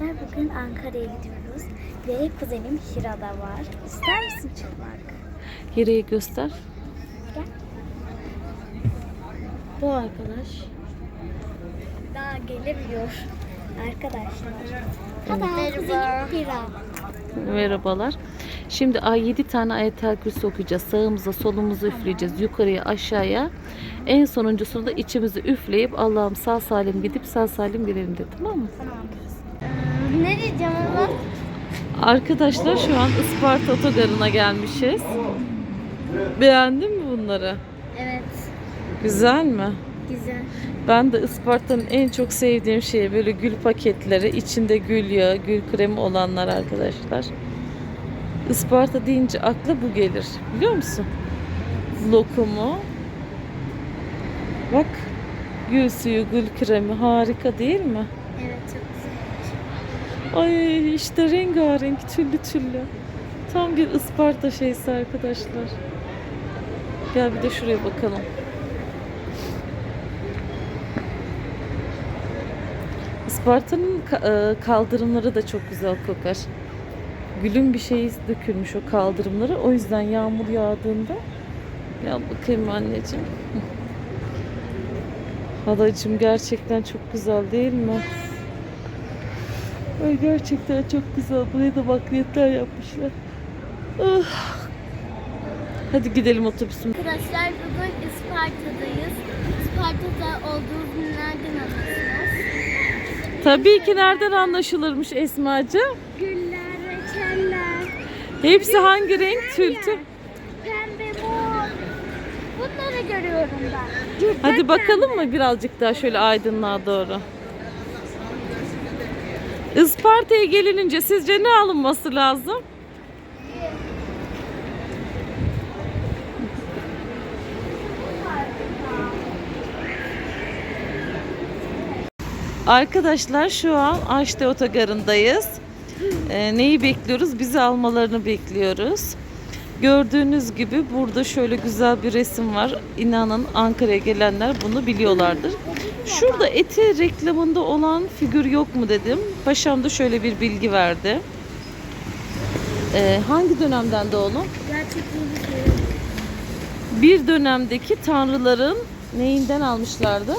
Arkadaşlar bugün Ankara'ya gidiyoruz ve kuzenim Hira'da var. İster misin çıkmak? Hire'yi göster. Gel. Bu arkadaş. Daha gelemiyor arkadaşlar. Kuzenim Hira. Merhabalar. Şimdi ay 7 tane ayetel kürsü okuyacağız. Sağımıza solumuza üfleyeceğiz. Yukarıya aşağıya. En sonuncusunu da içimizi üfleyip Allah'ım sağ salim gidip sağ salim gelelim de tamam mı? Tamam. Ne diyeceğim ama? Arkadaşlar şu an Isparta Otogarı'na gelmişiz. Beğendin mi bunları? Evet. Güzel mi? Güzel. Ben de Isparta'nın en çok sevdiğim şey böyle gül paketleri. içinde gül yağı, gül kremi olanlar arkadaşlar. Isparta deyince akla bu gelir. Biliyor musun? Lokumu. Bak gül suyu, gül kremi harika değil mi? Evet çok. Ay işte rengarenk türlü türlü. Tam bir Isparta şeysi arkadaşlar. Gel bir de şuraya bakalım. Isparta'nın e, kaldırımları da çok güzel kokar. Gülün bir şeyi dökülmüş o kaldırımları. O yüzden yağmur yağdığında ya bakayım anneciğim. Halacığım gerçekten çok güzel değil mi? Ay gerçekten çok güzel. Buraya da bakliyetler yapmışlar. Ah. Hadi gidelim otobüsüm. Arkadaşlar bugün Isparta'dayız. Isparta'da olduğunuzu nereden anlıyorsunuz? Tabii ki nereden anlaşılırmış Esmacı? Güller, reçeller, Hepsi hangi renk? Tültü. pembe, mor. Bunları görüyorum ben. Cüzdan Hadi bakalım pembe. mı birazcık daha şöyle aydınlığa doğru. Isparta'ya gelinince sizce ne alınması lazım? Arkadaşlar şu an Aşte Otogarı'ndayız. Ee, neyi bekliyoruz? Bizi almalarını bekliyoruz. Gördüğünüz gibi burada şöyle güzel bir resim var. İnanın Ankara'ya gelenler bunu biliyorlardır. Şurada eti reklamında olan figür yok mu dedim. Paşam da şöyle bir bilgi verdi. Ee, hangi dönemden de oğlum? Bir dönemdeki tanrıların neyinden almışlardı?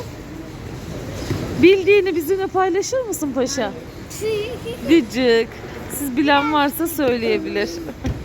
Bildiğini bizimle paylaşır mısın paşa? Gıcık. Siz bilen varsa söyleyebilir.